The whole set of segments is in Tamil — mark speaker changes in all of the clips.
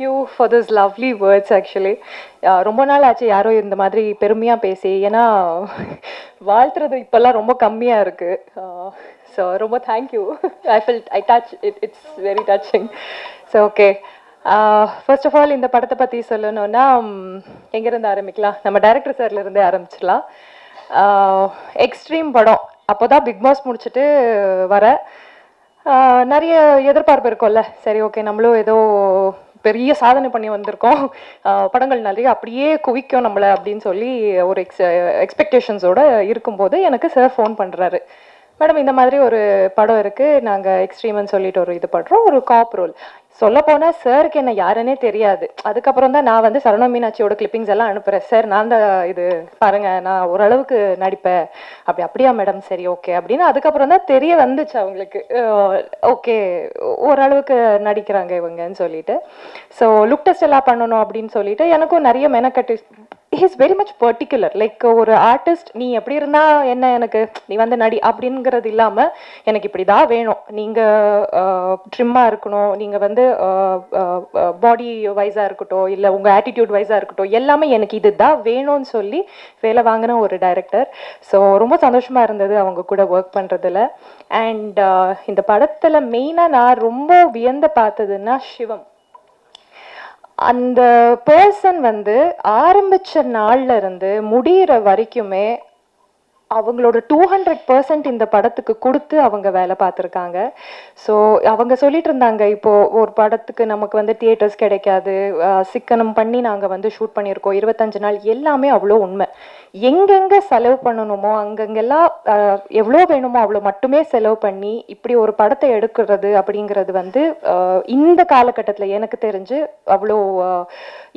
Speaker 1: You for this lovely words actually ரொம்ப நாள் ஆச்சு யாரோ இந்த மாதிரி பெருமையாக பேசி. ஏன்னா வாழ்த்துறது இப்போல்லாம் ரொம்ப கம்மியாக இருக்குது ஸோ ரொம்ப thank you I feel I touch it it's very touching so okay first of all இந்த படத்தை பற்றி சொல்லணும்னா எங்கேருந்து ஆரம்பிக்கலாம்? நம்ம டைரக்டர் சார்லேருந்தே ஆரம்பிச்சிடலாம். எக்ஸ்ட்ரீம் படம். அப்போ தான் பிக் பாஸ் முடிச்சுட்டு வர. நிறைய எதிர்பார்ப்பு இருக்கும்ல. சரி ஓகே நம்மளும் ஏதோ பெரிய சாதனை பண்ணி வந்திருக்கோம். படங்கள் நிறைய அப்படியே குவிக்கும் நம்மளை அப்படின்னு சொல்லி ஒரு எக்ஸ் எக்ஸ்பெக்டேஷன்ஸோட இருக்கும்போது எனக்கு சார் ஃபோன் பண்ணுறாரு மேடம் இந்த மாதிரி ஒரு படம் இருக்குது நாங்கள் எக்ஸ்ட்ரீம்னு சொல்லிட்டு ஒரு இது பண்ணுறோம் ஒரு காப் ரோல் சொல்ல போனால் சாருக்கு என்ன யாருன்னே தெரியாது. அதுக்கப்புறம் தான் நான் வந்து சரணா மீனாட்சியோட கிளிப்பிங்ஸ் எல்லாம் அனுப்புகிறேன் சார் நான் தான் இது பாருங்க நான் ஓரளவுக்கு நடிப்பேன். அப்படி அப்படியா மேடம் சரி ஓகே அப்படின்னு அதுக்கப்புறம் தான் தெரிய வந்துச்சு அவங்களுக்கு. ஓகே ஓரளவுக்கு நடிக்கிறாங்க இவங்கன்னு சொல்லிட்டு. ஸோ லுக் டெஸ்ட் எல்லாம் பண்ணணும் அப்படின்னு சொல்லிட்டு எனக்கும் நிறைய மெனக்கட்டு is very much particular like ஒரு ஆர்டிஸ்ட் நீ எப்படி இருந்தா என்ன எனக்கு? நீ வந்து நடி அப்படிங்கிறது இல்லாம எனக்கு இப்படி தான் வேணும். நீங்க ட்ரிம்மா இருக்கணும். நீங்க வந்து பாடி வைஸா இருக்கட்டும் இல்ல உங்க ஆட்டிடியூட் வைஸா இருக்கட்டும் எல்லாமே எனக்கு இதுதான் வேணும்னு சொல்லி வேலை வாங்கின ஒரு டைரக்டர் ஸோ ரொம்ப சந்தோஷமா இருந்தது அவங்க கூட ஒர்க் பண்றதுல. அண்ட் இந்த படத்துல மெயினா நான் ரொம்ப வியந்து பார்த்ததுன்னா சிவம். அந்த பர்சன் வந்து ஆரம்பிச்ச நாள்ல இருந்து முடியிற வரைக்குமே அவங்களோட டூ ஹண்ட்ரட் பர்சன்ட் இந்த படத்துக்கு கொடுத்து அவங்க வேலை பார்த்துருக்காங்க. ஸோ அவங்க சொல்லிட்டு இருந்தாங்க இப்போது ஒரு படத்துக்கு நமக்கு வந்து தியேட்டர்ஸ் கிடைக்காது. சிக்கனம் பண்ணி நாங்கள் வந்து ஷூட் பண்ணியிருக்கோம். இருபத்தஞ்சு நாள் எல்லாமே அவ்வளோ உண்மை. எங்கெங்கே செலவு பண்ணணுமோ அங்கங்கெல்லாம் எவ்வளோ வேணுமோ அவ்வளோ மட்டுமே செலவு பண்ணி இப்படி ஒரு படத்தை எடுக்கிறது அப்படிங்கிறது வந்து இந்த காலகட்டத்தில் எனக்கு தெரிஞ்சு அவ்வளோ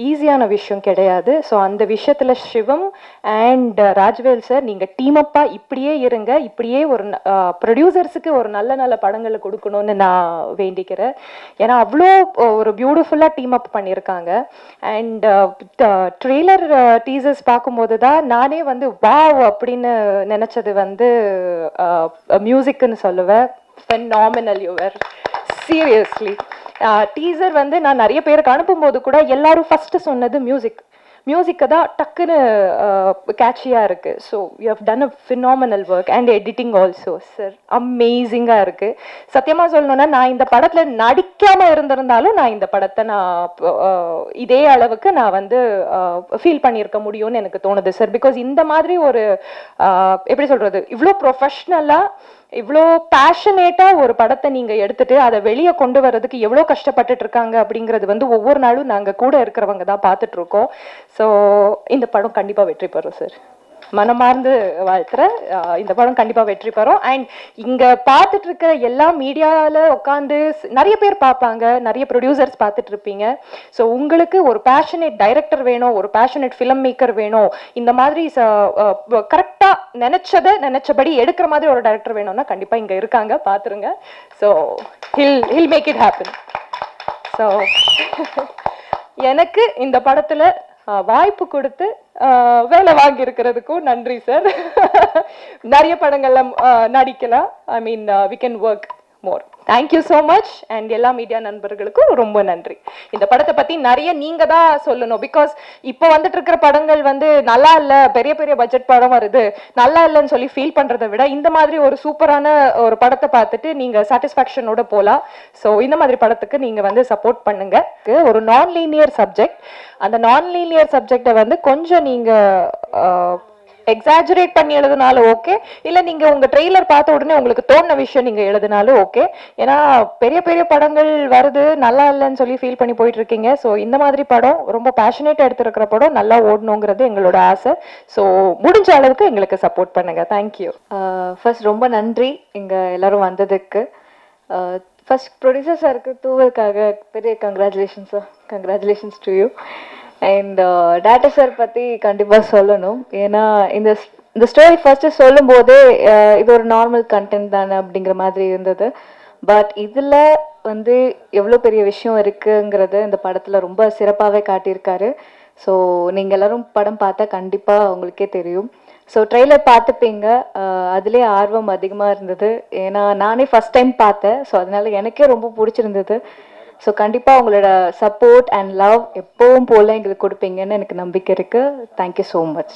Speaker 1: ஈஸியான விஷயம் கிடையாது. ஸோ அந்த விஷயத்தில் சிவம் அண்ட் ராஜ்வேல் சார் நீங்கள் டீம் அப்பா இப்படியே இருங்க இப்படியே ஒரு ப்ரொடியூசர்ஸுக்கு ஒரு நல்ல நல்ல படங்களை கொடுக்கணும்னு நான் வேண்டிக்கிறேன். ஏன்னா அவ்வளோ ஒரு பியூட்டிஃபுல்லாக டீம் அப் பண்ணியிருக்காங்க. அண்ட் ட்ரெய்லர் டீசர்ஸ் பார்க்கும்போது தான் நானே வந்து வாவ் அப்படின்னு நினச்சது வந்து மியூசிக்குன்னு சொல்லுவேன். Phenomenal யுவர் சீரியஸ்லி டீசர் வந்து நான் நிறைய பேருக்கு அனுப்பும்போது கூட எல்லாரும் ஃபர்ஸ்ட் சொன்னது மியூசிக் மியூசிக்கை தான் டக்குன்னு கேட்சியாக இருக்குது so you have done a phenomenal work and editing also sir அமேசிங்காக இருக்குது சத்தியமாக சொல்லணும்னா நான் இந்த படத்தில் நடிக்காமல் இருந்திருந்தாலும் நான் இந்த படத்தை நான் இதே அளவுக்கு நான் வந்து ஃபீல் பண்ணியிருக்க முடியும்னு எனக்கு தோணுது சார் பிகாஸ் இந்த மாதிரி ஒரு எப்படி சொல்கிறது இவ்வளோ ப்ரொஃபஷ்னலாக இவ்வளோ பேஷனேட்டாக ஒரு படத்தை நீங்கள் எடுத்துட்டு அதை வெளியே கொண்டு வர்றதுக்கு எவ்வளோ கஷ்டப்பட்டுட்டு இருக்காங்க அப்படிங்கிறது வந்து ஒவ்வொரு நாளும் நாங்கள் கூட இருக்கிறவங்க தான் பார்த்துட்டு இருக்கோம். ஸோ இந்த படம் கண்டிப்பாக வெற்றி பெறும் சார் மனமார்ந்து வாழ்த்துறேன் இந்த படம் கண்டிப்பாக வெற்றி பெறும். அண்ட் இங்கே பார்த்துட்டு இருக்க எல்லா மீடியாவில் உட்காந்து நிறைய பேர் பார்ப்பாங்க நிறைய ப்ரொடியூசர்ஸ் பார்த்துட்டு இருப்பீங்க ஸோ உங்களுக்கு ஒரு பேஷனேட் டைரக்டர் வேணும் ஒரு பேஷனேட் ஃபிலிம் மேக்கர் வேணும். இந்த மாதிரி கரெக்டாக நினைச்சதை நினைச்சபடி எடுக்கிற மாதிரி ஒரு டைரக்டர் வேணும்னா கண்டிப்பாக இங்கே இருக்காங்க பார்த்துருங்க. So we'll we'll make it happen so எனக்கு இந்த படத்துல வாய்ப்பு கொடுத்து வேலை வாங்கி இருக்கிறதுக்கும் நன்றி சார் நிறைய படங்கள்ல நடிக்கலாம். I mean we can work more thank you so much and எல்லா மீடியா நண்பர்களுக்கும் ரொம்ப நன்றி. இந்த படத்தை பற்றி நிறைய நீங்கள் தான் சொல்லணும். பிகாஸ் இப்போ வந்துட்டு இருக்கிற படங்கள் வந்து நல்லா இல்லை பெரிய பெரிய பட்ஜெட் படம் வருது நல்லா இல்லைன்னு சொல்லி ஃபீல் பண்ணுறத விட இந்த மாதிரி ஒரு சூப்பரான ஒரு படத்தை பார்த்துட்டு நீங்கள் சாட்டிஸ்ஃபேக்ஷனோட போகலாம் ஸோ இந்த மாதிரி படத்துக்கு நீங்கள் வந்து சப்போர்ட் பண்ணுங்க. ஒரு நான் லீனியர் சப்ஜெக்ட் அந்த நான் லீனியர் சப்ஜெக்டை வந்து கொஞ்சம் நீங்கள் எக்ஸாஜரேட் பண்ணி எழுதினாலும் ஓகே இல்லை நீங்கள் உங்கள் ட்ரெய்லர் பார்த்த உடனே உங்களுக்கு தோணுன விஷயம் நீங்கள் எழுதினாலும் ஓகே ஏன்னா பெரிய பெரிய படங்கள் வருது நல்லா இல்லைன்னு சொல்லி ஃபீல் பண்ணி போயிட்டு இருக்கீங்க ஸோ இந்த மாதிரி படம் ரொம்ப பேஷனேட்டாக எடுத்திருக்கிற படம் நல்லா ஓடணுங்கிறது எங்களோட ஆசை. ஸோ முடிஞ்ச அளவுக்கு எங்களுக்கு சப்போர்ட் பண்ணுங்க. தேங்க்யூ ஃபர்ஸ்ட் ரொம்ப நன்றி. இங்கே எல்லாரும் வந்ததுக்கு. ஃபர்ஸ்ட் ப்ரொடியூசர் சாருக்கு தூவலுக்காக பெரிய congratulation sir congratulations to you and data sir பற்றி கண்டிப்பாக சொல்லணும். ஏன்னா இந்த இந்த ஸ்டோரி ஃபஸ்ட்டு சொல்லும்போதே போதே இது ஒரு நார்மல் கண்டென்ட் தானே அப்படிங்கிற மாதிரி இருந்தது. பட் இதில் வந்து எவ்வளோ பெரிய விஷயம் இருக்குங்கிறது இந்த படத்தில் ரொம்ப சிறப்பாகவே காட்டியிருக்காரு. ஸோ நீங்கள் எல்லாரும் படம் பார்த்தா கண்டிப்பாக உங்களுக்கே தெரியும். ஸோ ட்ரெய்லர் பார்த்துப்பீங்க. அதிலே ஆர்வம் அதிகமாக இருந்தது. ஏன்னா நானே ஃபர்ஸ்ட் டைம் பார்த்தேன். ஸோ அதனால எனக்கே ரொம்ப பிடிச்சிருந்தது.
Speaker 2: ஸோ கண்டிப்பாக உங்களோட சப்போர்ட் அண்ட் லவ் எப்பவும் போல் எங்களுக்கு கொடுப்பீங்கன்னு எனக்கு நம்பிக்கை இருக்குது தேங்க்யூ ஸோ மச்